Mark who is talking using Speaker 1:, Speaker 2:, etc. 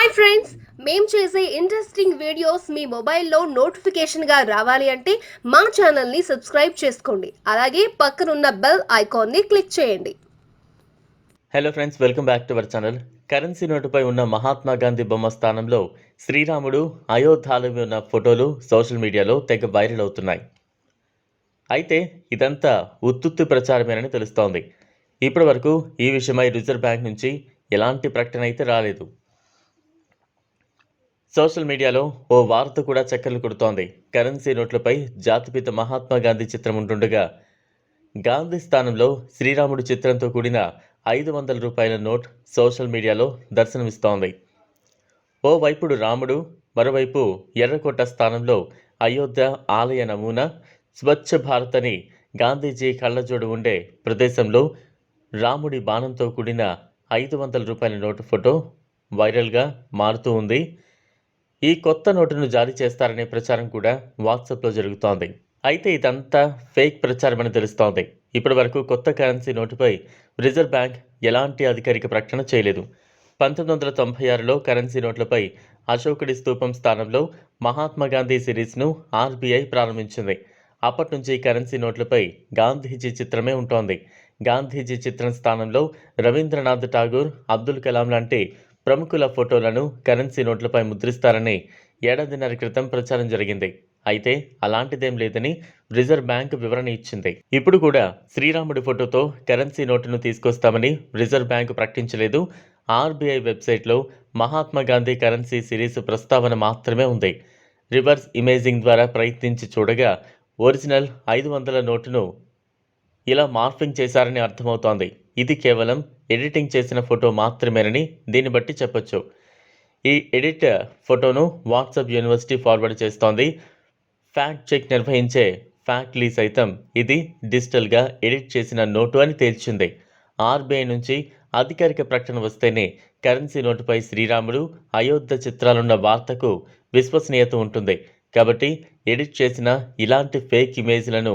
Speaker 1: Hi friends మేము చేసే interesting videos మీ మొబైల్లో నోటిఫికేషన్గా రావాలి అంటే మా ఛానల్ని సబ్స్క్రైబ్ చేసుకోండి. అలాగే పక్కనున్న బెల్ ఐకాన్ని క్లిక్ చేయండి.
Speaker 2: Hello friends welcome back to our channel currency నోటుపై ఉన్న మహాత్మా గాంధీ బొమ్మ స్థానంలో శ్రీరాముడు అయోధ్యలో ఉన్న ఫోటోలు సోషల్ మీడియాలో తెగ వైరల్ అవుతున్నాయి. అయితే ఇదంతా ఉత్తుత్తు ప్రచారమేనని తెలుస్తోంది. ఇప్పటి వరకు ఈ విషయమై రిజర్వ్ బ్యాంక్ నుంచి ఎలాంటి ప్రకటన అయితే రాలేదు. సోషల్ మీడియాలో ఓ వార్త కూడా చక్కర్లు కొడుతోంది. కరెన్సీ నోట్లపై జాతిపిత మహాత్మా గాంధీ చిత్రం ఉంటుండగా గాంధీ స్థానంలో శ్రీరాముడు చిత్రంతో కూడిన ఐదు వందల రూపాయల నోట్ సోషల్ మీడియాలో దర్శనమిస్తోంది. ఓవైపుడు రాముడు మరోవైపు ఎర్రకోట స్థానంలో అయోధ్య ఆలయ నమూనా స్వచ్ఛ భారత్ అని గాంధీజీ కళ్ళజోడు ఉండే ప్రదేశంలో రాముడి బాణంతో కూడిన ఐదు వందల రూపాయల నోటు ఫోటో వైరల్గా మారుతూ ఉంది. ఈ కొత్త నోటును జారీ చేస్తారనే ప్రచారం కూడా వాట్సాప్లో జరుగుతోంది. అయితే ఇదంతా ఫేక్ ప్రచారమని తెలుస్తోంది. ఇప్పటి వరకు కొత్త కరెన్సీ నోటుపై రిజర్వ్ బ్యాంక్ ఎలాంటి అధికారిక ప్రకటన చేయలేదు. పంతొమ్మిది వందల తొంభై ఆరులో కరెన్సీ నోట్లపై అశోకుడి స్తూపం స్థానంలో మహాత్మా గాంధీ సిరీస్ను ఆర్బీఐ ప్రారంభించింది. అప్పటి నుంచి కరెన్సీ నోట్లపై గాంధీజీ చిత్రమే ఉంటోంది. గాంధీజీ చిత్రం స్థానంలో రవీంద్రనాథ్ ఠాగూర్ అబ్దుల్ కలాం లాంటి ప్రముఖుల ఫోటోలను కరెన్సీ నోట్లపై ముద్రిస్తారని ఏడాదిన్నర క్రితం ప్రచారం జరిగింది. అయితే అలాంటిదేం లేదని రిజర్వ్ బ్యాంక్ వివరణ ఇచ్చింది. ఇప్పుడు కూడా శ్రీరాముడి ఫోటోతో కరెన్సీ నోటును తీసుకొస్తామని రిజర్వ్ బ్యాంక్ ప్రకటించలేదు. ఆర్బీఐ వెబ్సైట్లో మహాత్మా గాంధీ కరెన్సీ సిరీస్ ప్రస్తావన మాత్రమే ఉంది. రివర్స్ ఇమేజింగ్ ద్వారా ప్రయత్నించి చూడగా ఒరిజినల్ ఐదు వందల నోటును ఇలా మార్ఫింగ్ చేశారని అర్థమవుతోంది. ఇది కేవలం ఎడిటింగ్ చేసిన ఫోటో మాత్రమేనని దీన్ని బట్టి చెప్పొచ్చు. ఈ ఎడిట్ ఫోటోను వాట్సాప్ యూనివర్సిటీ ఫార్వర్డ్ చేస్తోంది. ఫ్యాక్ట్ చెక్ నిర్వహించే ఫ్యాక్ట్లీ సైతం ఇది డిజిటల్గా ఎడిట్ చేసిన నోటు అని తేల్చింది. ఆర్బీఐ నుంచి అధికారిక ప్రకటన వస్తేనే కరెన్సీ నోటుపై శ్రీరాముడు అయోధ్య చిత్రాలున్న వార్తకు విశ్వసనీయత ఉంటుంది. కాబట్టి ఎడిట్ చేసిన ఇలాంటి ఫేక్ ఇమేజ్లను